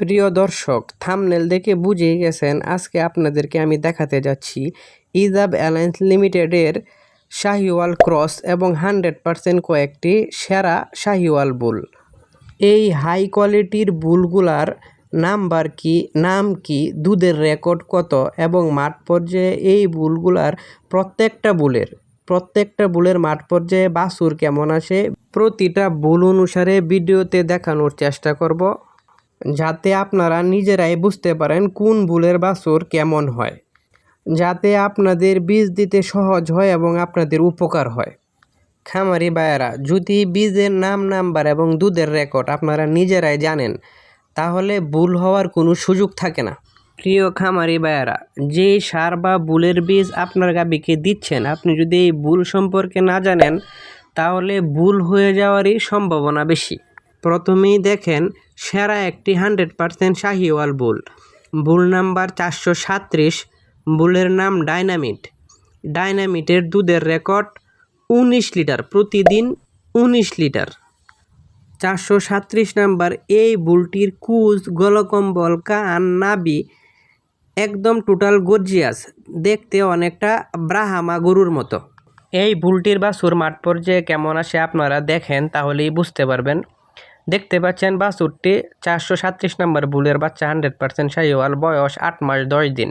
প্রিয় দর্শক থামনেল দেখে বুঝেই গেছেন আজকে আপনাদেরকে আমি দেখাতে যাচ্ছি ইজাব অ্যালায়েন্স লিমিটেডের শাহিওয়াল ক্রস এবং হান্ড্রেড পারসেন্ট কয়েকটি সেরা শাহিওয়াল বুল। এই হাই কোয়ালিটির বুলগুলার নাম্বার কি, নাম কি, দুধের রেকর্ড কত এবং মাঠ পর্যায়ে এই বুলগুলার প্রত্যেকটা বুলের প্রত্যেকটা বুলের মাঠ পর্যায়ে বাসুর কেমন আসে? প্রতিটা বুল অনুসারে ভিডিওতে দেখানোর চেষ্টা করব। যাতে আপনারা নিজেরাই বুঝতে পারেন কোন বুলের বাছুর কেমন হয়। যাতে আপনাদের বীজ দিতে সহজ হয় এবং আপনাদের উপকার হয়। খামারি বায়েরা যদি বীজের নাম, নাম্বার এবং দুধের রেকর্ড আপনারা নিজেরাই জানেন, তাহলে ভুল হওয়ার কোনো সুযোগ থাকে না। প্রিয় খামারি বায়েরা যে সার বা বুলের বীজ আপনার গাবিকে দিচ্ছেন, আপনি যদি এই বুল সম্পর্কে না জানেন, তাহলে ভুল হয়ে যাওয়ারই সম্ভাবনা বেশি। প্রথমেই দেখেন সেরা একটি hundred percent Sahiwal bull. Bull number চারশো সাত্রিশ, বুলের নাম ডাইনামিট ডাইনামিটের দুধের রেকর্ড উনিশ লিটার, প্রতিদিন উনিশ লিটার। চারশো সাত্রিশ নাম্বার এই বুলটির কুজ, গলকম্বল, কান নাবি একদম টোটাল গর্জিয়াস, দেখতে অনেকটা ব্রাহামা গরুর মতো। এই বুলটির বাছুর মাঠ পর্যায়ে কেমন আসে আপনারা দেখেন, তাহলেই বুঝতে পারবেন। দেখতে পাচ্ছেন বাছুরটি চারশো সাত্রিশ নম্বর বুলের বাচ্চা, হান্ড্রেড পার্সেন্ট সাইওয়াল বয়স আট মাস দশ দিন।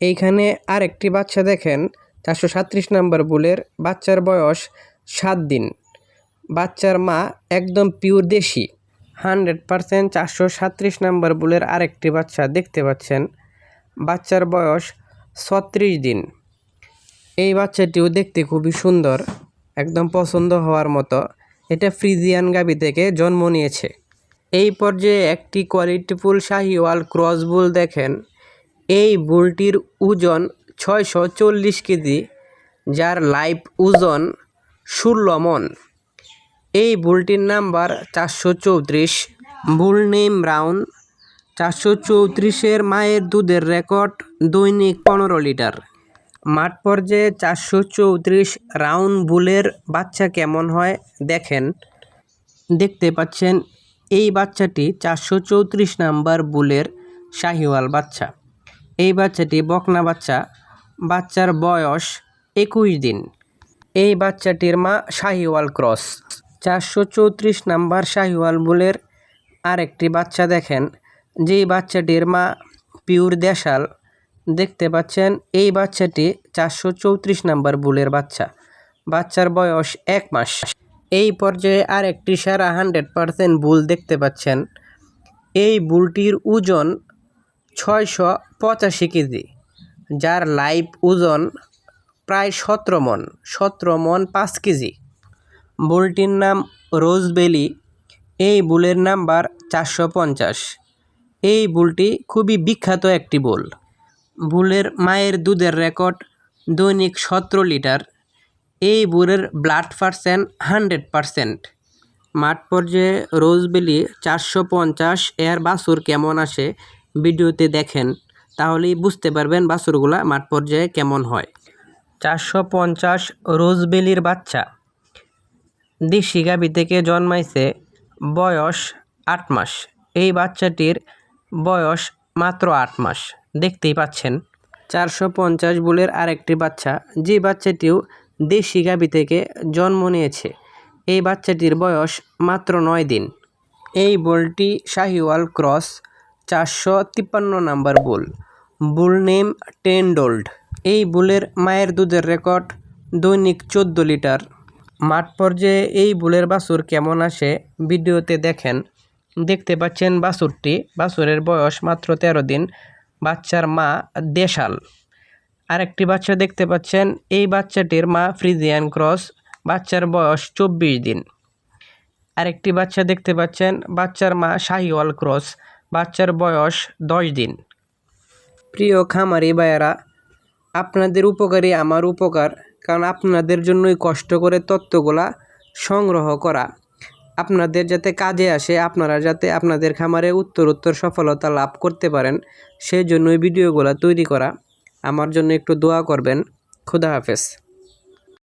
এইখানে আরেকটি বাচ্চা দেখেন, চারশো সাত্রিশ নম্বর বুলের বাচ্চার বয়স সাত দিন। বাচ্চার মা একদম পিওর দেশি, হান্ড্রেড পারসেন্ট চারশো সাত্রিশ নম্বর বুলের আরেকটি বাচ্চা দেখতে পাচ্ছেন, বাচ্চার বয়স ছত্রিশ দিন। এই বাচ্চাটিও দেখতে খুবই সুন্দর, একদম পছন্দ হওয়ার মতো। এটা ফ্রিজিয়ান গাবি থেকে জন্ম নিয়েছে। এই পর্যায়ে একটি কোয়ালিটিফুল শাহিওয়াল ক্রস বুল দেখেন। এই বুলটির ওজন ছয়শো চল্লিশ কেজি, যার লাইভ ওজন ষোলো মন। এই বুলটির নাম্বার চারশো চৌত্রিশ, বুল নেম রাউন্ড চারশো চৌত্রিশের মায়ের দুধের রেকর্ড দৈনিক পনেরো লিটার। মাঠ পর্যায়ে চারশো চৌত্রিশ রাউন্ড বুলের বাচ্চা কেমন হয় দেখেন। দেখতে পাচ্ছেন, এই বাচ্চাটি চারশো চৌত্রিশ নাম্বার বুলের শাহিওয়াল বাচ্চা। এই বাচ্চাটি বকনা বাচ্চা, বাচ্চার বয়স একুশ দিন। এই বাচ্চাটির মা শাহিওয়াল ক্রস। চারশো চৌত্রিশ নাম্বার শাহিওয়াল বুলের আরেকটি বাচ্চা দেখেন, যেই বাচ্চাটির মা পিওর দেশাল। দেখতে পাচ্ছেন, এই বাচ্চাটি চারশো চৌত্রিশ নাম্বার বুলের বাচ্চা। বাচ্চার বয়স এক মাস। এই পর্যায়ে আর একটি সারা হান্ড্রেড পারসেন্ট বুল দেখতে পাচ্ছেন। এই বুলটির ওজন ছয়শো পঁচাশি কেজি, যার লাইভ ওজন প্রায় সতেরো মন সতেরো মন পাঁচ কেজি। বুলটির নাম রোজবেলি, এই বুলের নাম্বার চারশো পঞ্চাশ। এই বুলটি খুবই বিখ্যাত একটি বুল। বুলের মায়ের দুধের রেকর্ড দৈনিক সতেরো লিটার। এই বুলের ব্লাড পার্সেন্ট হান্ড্রেড পারসেন্ট। মাঠ পর্যায়ে রোজবেলি চারশো পঞ্চাশ এর বাছুর কেমন আসে ভিডিওতে দেখেন, তাহলেই বুঝতে পারবেন বাছুরগুলা মাঠ পর্যায়ে কেমন হয়। চারশো পঞ্চাশ রোজবেলির বাচ্চা। দেশি গাভি থেকে জন্মাইছে বয়স আট মাস। এই বাচ্চাটির বয়স মাত্র আট মাস। দেখতেই পাচ্ছেন। চারশো পঞ্চাশ বুলের আরেকটি বাচ্চা, যে বাচ্চাটিও দেশি গাভি থেকে জন্ম নিয়েছে। এই বাচ্চাটির বয়স মাত্র নয় দিন। এই বুলটি শাহিওয়াল ক্রস চারশো তিপ্পান্ন number bull. Bull name ten ডোল্ড এই বুলের মায়ের দুধের রেকর্ড দৈনিক চোদ্দ লিটার। মাঠ পর্যায়ে এই বুলের বাছুর কেমন আসে ভিডিওতে দেখেন। দেখতে পাচ্ছেন বাছুরটি। বাছুরের বয়স মাত্র তেরো দিন। বাচ্চার মা দেশাল। আরেকটি বাচ্চা দেখতে পাচ্ছেন, এই বাচ্চাটির মা ফ্রিজিয়ান ক্রস, বাচ্চার বয়স চব্বিশ দিন। আরেকটি বাচ্চা দেখতে পাচ্ছেন, বাচ্চার মা শাহিওয়াল ক্রস, বাচ্চার বয়স দশ দিন। প্রিয় খামারি ভাইয়েরা, আপনাদের উপকারই আমার উপকার, কারণ আপনাদের জন্যই কষ্ট করে তত্ত্বগুলা সংগ্রহ করা। আপনাদের যাতে কাজে আসে, আপনারা যাতে আপনাদের খামারে উত্তর উত্তর সফলতা লাভ করতে পারেন, সেই জন্যই ভিডিওগুলো তৈরি করা। আমার জন্য একটু দোয়া করবেন। খুদা হাফেজ।